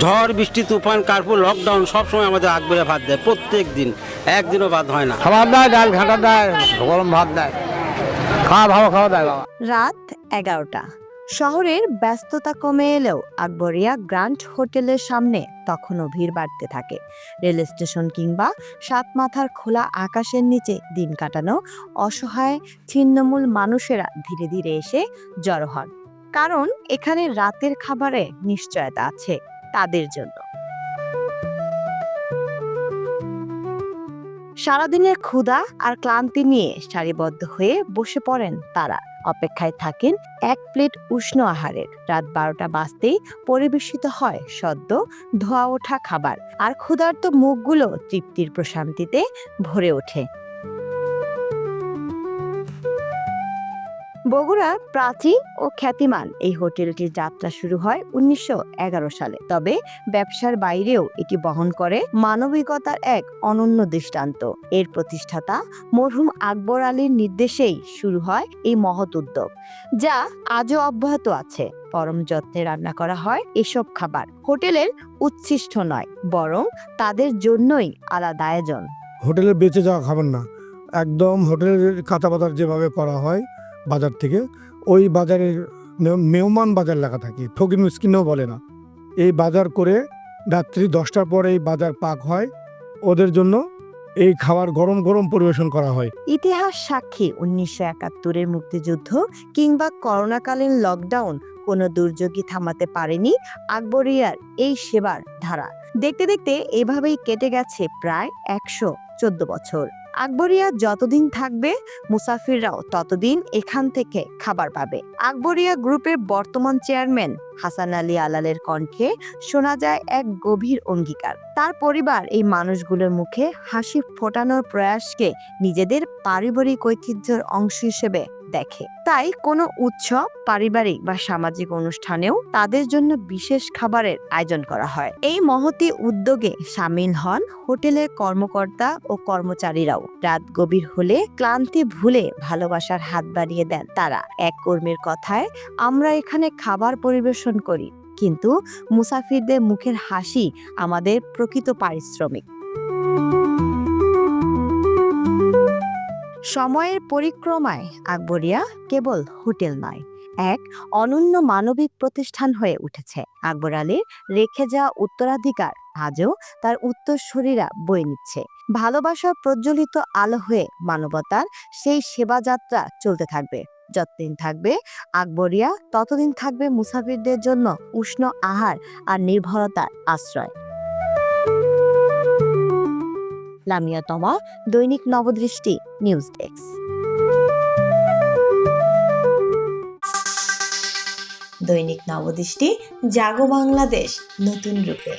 ঝড় বৃষ্টি তুফান কার্পুর লকডাউন সবসময় আমাদের আকবরে ভাত দেয় প্রত্যেক দিন। একদিনও বাদ হয় না। খাবার দেয় ডাল ঘাটা দেয় গরম ভাত দেয়। খাওয়া ভালো খাওয়া দেয় বাবা। রাত এগারোটা। শহরের ব্যস্ততা কমে এলেও আকবরিয়া গ্র্যান্ড হোটেলের সামনে তখনও ভিড় বাড়তে থাকে। রেল স্টেশন কিংবা সাত মাথার খোলা আকাশের নিচে দিন কাটানো অসহায় ছিন্নমূল মানুষেরা ধীরে ধীরে এসে জড়ো হন। কারণ এখানে রাতের খাবারে নিশ্চয়তা আছে। তাদের জন্য। সারাদিনের ক্ষুধা আর ক্লান্তি নিয়ে সারিবদ্ধ হয়ে বসে পড়েন তারা। অপেক্ষায় থাকেন এক প্লেট উষ্ণ আহারের। রাত বারোটা বাজতেই পরিবেশিত হয় সদ্য ধোয়া ওঠা খাবার। আর ক্ষুধার্ত মুখগুলো তৃপ্তির প্রশান্তিতে ভরে ওঠে। বগুড়ার প্রাচীন ও খ্যাতিমান। এই হোটেলটির যাত্রা শুরু হয় উনিশশো এগারো সালে। তবে ব্যবসার বাইরেও এটি বহন করে মানবিকতার এক অনন্য দৃষ্টান্ত। এর প্রতিষ্ঠাতা মরহুম আকবর আলীর নির্দেশেই শুরু হয় এই মহৎ উদ্যোগ, যা আজও অব্যাহত আছে। পরম যত্নে রান্না করা হয় এসব খাবার। হোটেলের উচ্ছিষ্ট নয়, বরং তাদের জন্যই আলাদা আয়োজন। হোটেলে বেঁচে যাওয়া খাবার না। একদম হোটেলের বাজার যেভাবে করা হয় বাজার থেকে, ওই বাজারের মেহমান বাজার লেখা থাকে। ফকির মিসকিনও বলে না। এই বাজার করে রাত্রি দশটার পরে এই বাজার পাক হয়। ওদের জন্য এই খাবার গরম গরম পরিবেশন করা হয়। ইতিহাস সাক্ষী উনিশশো একাত্তরের মুক্তিযুদ্ধ কিংবা করোনাকালীন লকডাউন কোনো দুর্যোগই থামাতে পারেনি আকবরিয়ার এই সেবার ধারা। দেখতে দেখতে এভাবেই কেটে গেছে প্রায় একশো চোদ্দ বছর। আকবরিয়া যতদিন থাকবে, মুসাফিররাও ততদিন এখান থেকে খাবার পাবে। আকবরিয়া গ্রুপের বর্তমান চেয়ারম্যান হাসান আলী আলালের কণ্ঠে শোনা যায় এক গভীর অঙ্গীকার। তার পরিবার এই মানুষগুলোর মুখে হাসি ফোটানোর প্রয়াসকে নিজেদের পারিবারিক ঐতিহ্যের অংশ হিসেবে দেখে। তাই কোনো উৎসব, পারিবারিক বা সামাজিক অনুষ্ঠানেও তাদের জন্য বিশেষ খাবারের আয়োজন করা হয়। এই মহতি উদ্যোগে সামিল হন হোটেলের কর্মকর্তা ও কর্মচারীরাও। রাত গভীর হলে ক্লান্তি ভুলে ভালোবাসার হাত বাড়িয়ে দেন তারা। এক কর্মীর কথায়, আমরা এখানে খাবার পরিবেশন করি, কিন্তু মুসাফিরদের মুখের হাসি আমাদের প্রকৃত পারিশ্রমিক। সময়ের পরিক্রমায় আকবরিয়া কেবল হোটেল নয়, এক অনন্য মানবিক প্রতিষ্ঠান হয়ে উঠেছে। আকবর আলীর রেখে যাওয়া উত্তরাধিকার আজও তার উত্তরসূরিরা বয়ে নিচ্ছে। ভালোবাসার প্রজ্বলিত আলো হয়ে মানবতার সেই সেবা যাত্রা চলতে থাকবে। যতদিন থাকবে আকবরিয়া, ততদিন থাকবে মুসাফিরদের জন্য উষ্ণ আহার আর নির্ভরতার আশ্রয়। লামিয়া তমা দৈনিক নবদৃষ্টি নিউজ ডেস্ক। দৈনিক নবদৃষ্টি জাগো বাংলাদেশ নতুন রূপে।